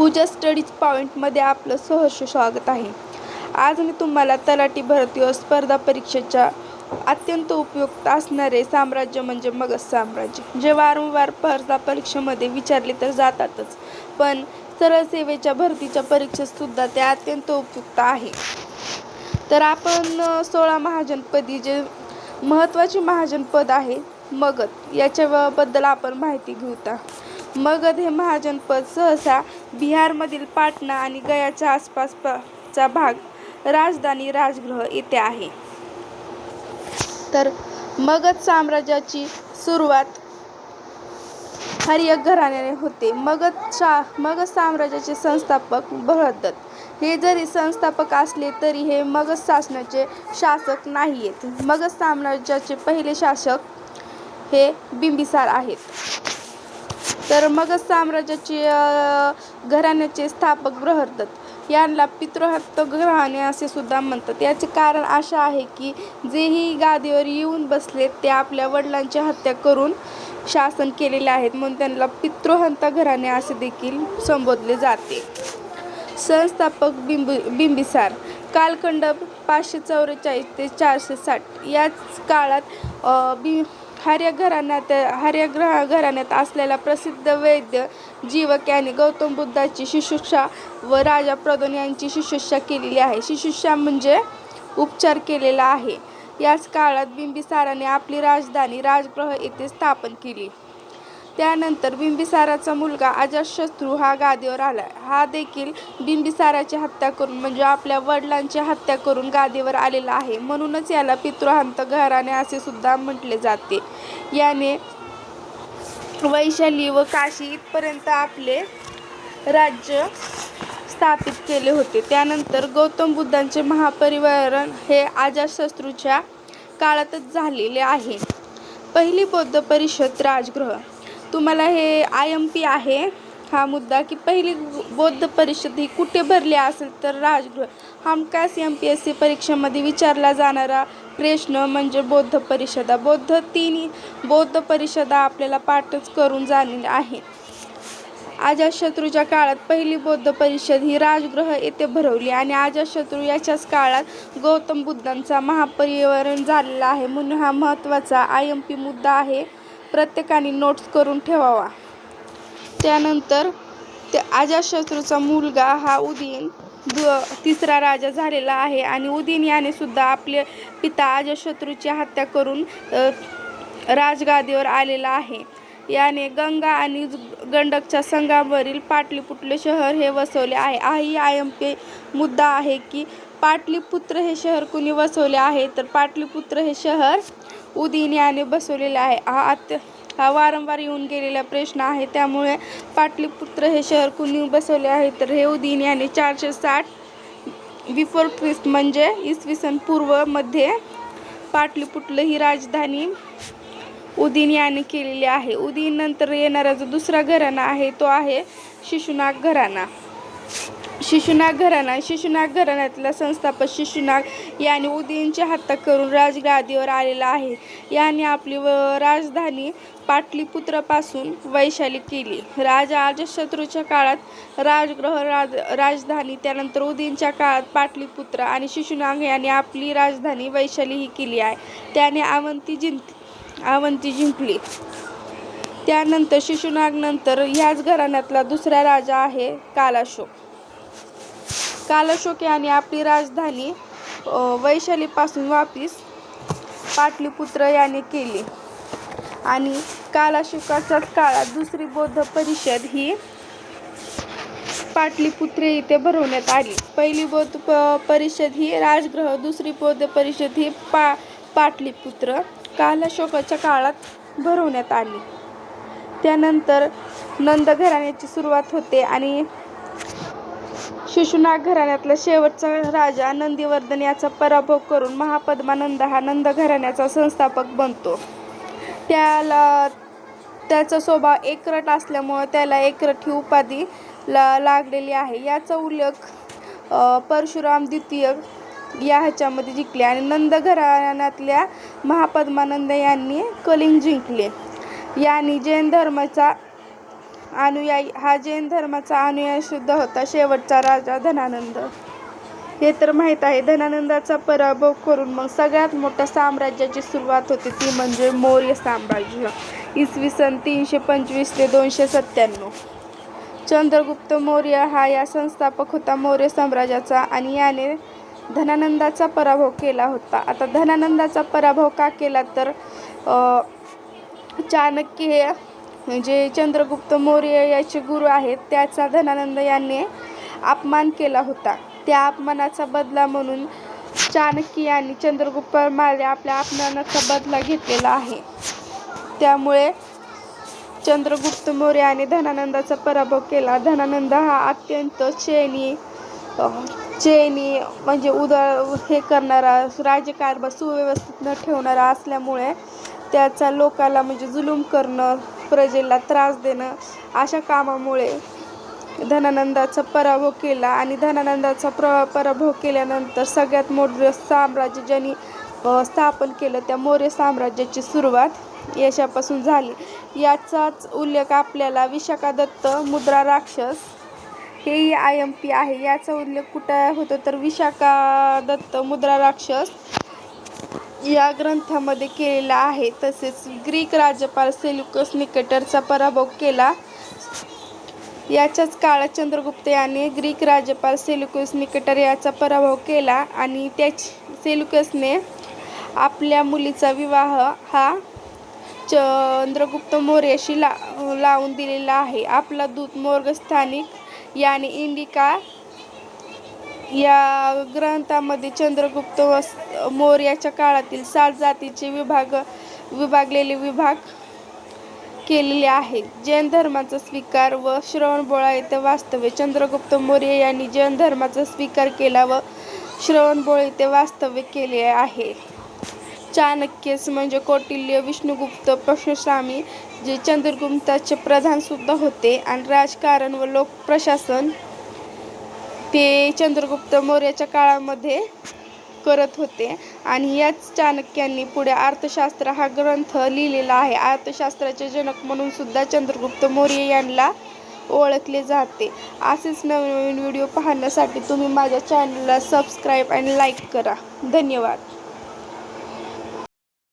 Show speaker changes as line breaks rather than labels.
पूजा studies पॉईंटमध्ये आपलं सहर्ष स्वागत आहे. आज मी तुम्हाला तलाठी भरती व स्पर्धा परीक्षेच्या अत्यंत उपयुक्त असणारे साम्राज्य म्हणजे मगध साम्राज्य. जे वारंवार स्पर्धा परीक्षेमध्ये विचारले तर जातातच पण सरळ सेवेच्या भरतीच्या परीक्षेतसुद्धा ते अत्यंत उपयुक्त आहे. तर आपण सोळा महाजनपदी जे महत्त्वाचे महाजनपद आहे मगध याच्याबद्दल आपण माहिती घेऊता. मगध हे महाजनपद सहसा बिहारमधील पाटणा आणि गयाच्या आसपासचा भाग राजधानी राजगृह येथे आहे. तर मगध साम्राज्याची सुरुवात हरियक घराण्याने होते. मगध शा मगध साम्राज्याचे संस्थापक बहदत हे जरी संस्थापक असले तरी हे मगध शासनाचे शासक नाही आहेत मगध साम्राज्याचे पहिले शासक हे बिंबिसार आहेत. तर मगध साम्राज्याचे घराण्याचे स्थापक बृहदत्त यांना पितृहत्त घराणे असे सुद्धा म्हणतात. याचे कारण असे आहे की जेही गादीवर येऊन बसले ते आपल्या वडिलांची हत्या करून शासन केलेले आहेत. म्हणून त्यांना पितृहंत घराणे असे देखील संबोधले जाते. संस्थापक बिंबु बिंबिसार कालखंड पाचशे चौवेचाळीस ते चारशे साठ याच काळात बि हार्य घराण्यात ग्रह घराण्यात असलेला प्रसिद्ध वैद्य जीवक यांनी गौतम बुद्धाची शुश्रूषा व राजा प्रदोन यांची शुश्रूषा केलेली आहे. शुश्रूषा म्हणजे उपचार केलेला आहे. याच काळात बिंबिसाराने आपली राजधानी राजगृह येथे स्थापन केली. त्यानंतर बिंबिसाराचा मुलगा अजातशत्रू हा गादीवर आला. हा देखील बिंबिसाराची हत्या करून म्हणजे आपल्या वडिलांची हत्या करून गादीवर आलेला आहे. म्हणूनच याला पितृहंत घराणे असे सुद्धा म्हटले जाते. याने वैशाली व काशी इथपर्यंत आपले राज्य स्थापित केले होते. त्यानंतर गौतम बुद्धांचे महापरिवारण हे अजातशत्रूच्या काळातच झालेले आहे. पहिली बौद्ध परिषद राजगृह. तुम्हाला हे आय एम पी आहे. हा मुद्दा की पहिली बौद्ध परिषद ही कुठे भरली असेल तर राजगृह. हमखास एम पी एस सी परीक्षेमध्ये विचारला जाणारा प्रश्न म्हणजे बौद्ध परिषदा. बौद्ध तिन्ही बौद्ध परिषदा आपल्याला पाठच करून जाणलेली आहे. अजातशत्रूच्या काळात पहिली बौद्ध परिषद ही राजगृह येथे भरवली आणि अजातशत्रू याच्याच काळात गौतम बुद्धांचा महापरिवरण झालेला आहे म्हणून हा महत्त्वाचा आय एम पी मुद्दा आहे. प्रत्येकाने नोट्स करून ठेवावा. त्यानंतर ते अजातशत्रूचा मुलगा हा उदीन द तिसरा राजा झालेला आहे आणि उदीन याने सुद्धा आपले पिता अजातशत्रूची हत्या करून राजगादीवर आलेला आहे. याने गंगा आणि गंडकच्या संघावरील पाटलीपुटले शहर हे वसवले आहे. हाही आयम पे मुद्दा आहे की पाटलीपुत्र हे शहर कुणी वसवले आहे? तर पाटलीपुत्र हे शहर उदयन याने बसवलेले आहे. हा अत्य हा वारंवार येऊन गेलेला प्रश्न आहे. त्यामुळे पाटलीपुत्र हे शहर कुणी बसवले आहे? तर हे उदिन याने चारशे साठ बिफोर ख्रिस्त म्हणजे इसवी सन पूर्वमध्ये पाटलीपुत्र ही राजधानी उदिन याने केलेली आहे. उदिन नंतर येणारा जो दुसरा घराणा आहे तो आहे शिशुनाग घराणा. शिशुनाग घराणा शिशुनाग घराण्यातला संस्थापक शिशुनाग याने उदयनच्या हत्या करून राजगादीवर आलेला आहे. याने आपली व राजधानी पाटलीपुत्रापासून वैशाली केली. राजा अजशत्रूच्या काळात राजगृह राज राजधानी त्यानंतर उदयनच्या काळात पाटलीपुत्र आणि शिशुनाग याने आपली राजधानी वैशाली ही केली आहे. त्याने आवंती जिंक आवंती जिंकली. त्यानंतर शिशुनागनंतर ह्याच घराण्यातला दुसरा राजा आहे कालाशोक. कालाशोके आणि आपली राजधानी वैशालीपासून वापिस पाटलीपुत्र याने केली. आणि कालाशोकाच्याच काळात दुसरी बौद्ध परिषद ही पाटलीपुत्र इथे भरवण्यात आली. पहिली बौद्ध प परिषद ही राजग्रह दुसरी बौद्ध परिषद ही पा पाटलीपुत्र कालाशोकाच्या काळात भरवण्यात आली. त्यानंतर नंद घराण्याची सुरुवात होते आणि शिशुनाग घराण्यातला शेवटचा राजा नंदीवर्धन याचा पराभव करून महापद्मानंद हा नंद घराण्याचा संस्थापक बनतो. त्याला त्याचा स्वभाव एकरट असल्यामुळं त्याला एकरट ही उपाधी ला लागलेली आहे. याचा उल्लेख परशुराम द्वितीय या ह्याच्यामध्ये जिंकले आणि नंद घराण्यातल्या महापद्मानंद यांनी कलिंग जिंकले. यांनी जैन धर्माचा अनुयायी. हा जैन धर्माचा अनुयायी शुद्ध होता. शेवटचा राजा धनानंद. हे तर माहीत आहे. धनानंदाचा पराभव करून मग सगळ्यात मोठ्या साम्राज्याची सुरुवात होती ती म्हणजे मौर्य साम्राज्य. इसवी सन तीनशे पंचवीस ते दोनशे सत्त्याण्णव. चंद्रगुप्त मौर्य हा या संस्थापक होता. मौर्य साम्राज्याचा आणि याने धनानंदाचा पराभव केला होता. आता धनानंदाचा पराभव का केला तर चाणक्य हे जे चंद्रगुप्त मौर्य याचे गुरु आहेत त्याचा धनानंद यांनी अपमान केला होता. त्या अपमानाचा बदला म्हणून चाणक्य यांनी चंद्रगुप्त मारे आपल्या अपमानाचा बदला घेतलेला आहे. त्यामुळे चंद्रगुप्त मौर्य आणि धनानंदाचा पराभव केला. धनानंद हा अत्यंत चैनी चैनी म्हणजे उदळ हे करणारा राज्यकारभार सुव्यवस्थित न ठेवणारा असल्यामुळे त्याचा लोकाला म्हणजे जुलूम करणं प्रजेला त्रास देणं अशा कामामुळे धनानंदाचा पराभव केला आणि धनानंदाचा प्र पराभव केल्यानंतर सगळ्यात मोठं साम्राज्य ज्यांनी स्थापन केलं त्या मौर्य साम्राज्याची सुरुवात यशापासून झाली. याचाच उल्लेख आपल्याला विशाखादत्त मुद्रा राक्षस हेही आय एम पी आहे. याचा उल्लेख कुठं होतो? तर विशाखादत्त मुद्रा राक्षस या ग्रंथामध्ये केलेला आहे. तसेच ग्रीक राज्यपाल सेल्युकस निकेटरचा पराभव केला. याच्याच काळात चंद्रगुप्त याने ग्रीक राज्यपाल सेल्युकस निकेटर याचा पराभव केला आणि त्याच सेल्युकसने आपल्या मुलीचा विवाह हा चंद्रगुप्त मौर्याशी ला लावून दिलेला आहे. आपला दूत मोर्ग स्थानिक याने इंडिका या ग्रंथामध्ये चंद्रगुप्त वस मौर्याच्या काळातील सात जातीचे विभाग विभागलेले विभाग केलेले आहेत. जैन धर्माचा स्वीकार व श्रवणबोळा येथे वास्तव्य. चंद्रगुप्त मौर्य यांनी जैन धर्माचा स्वीकार केला व श्रवणबोळ येथे वास्तव्य केले आहे. चाणक्यस म्हणजे कौटिल्य विष्णुगुप्त प्रश्नस्वामी जे चंद्रगुप्ताचे प्रधानसुद्धा होते आणि राजकारण व लोकप्रशासन ते चंद्रगुप्त मौर्याच्या काळामध्ये करत होते. आणि याच चाणक्यांनी पुढे अर्थशास्त्र हा ग्रंथ लिहिलेला आहे. अर्थशास्त्राचे जनक म्हणून सुद्धा चंद्रगुप्त मौर्य यांना ओळखले जाते. असेच नवीन नवीन व्हिडिओ पाहण्यासाठी तुम्ही माझ्या चॅनलला सबस्क्राईब आणि लाईक करा. धन्यवाद.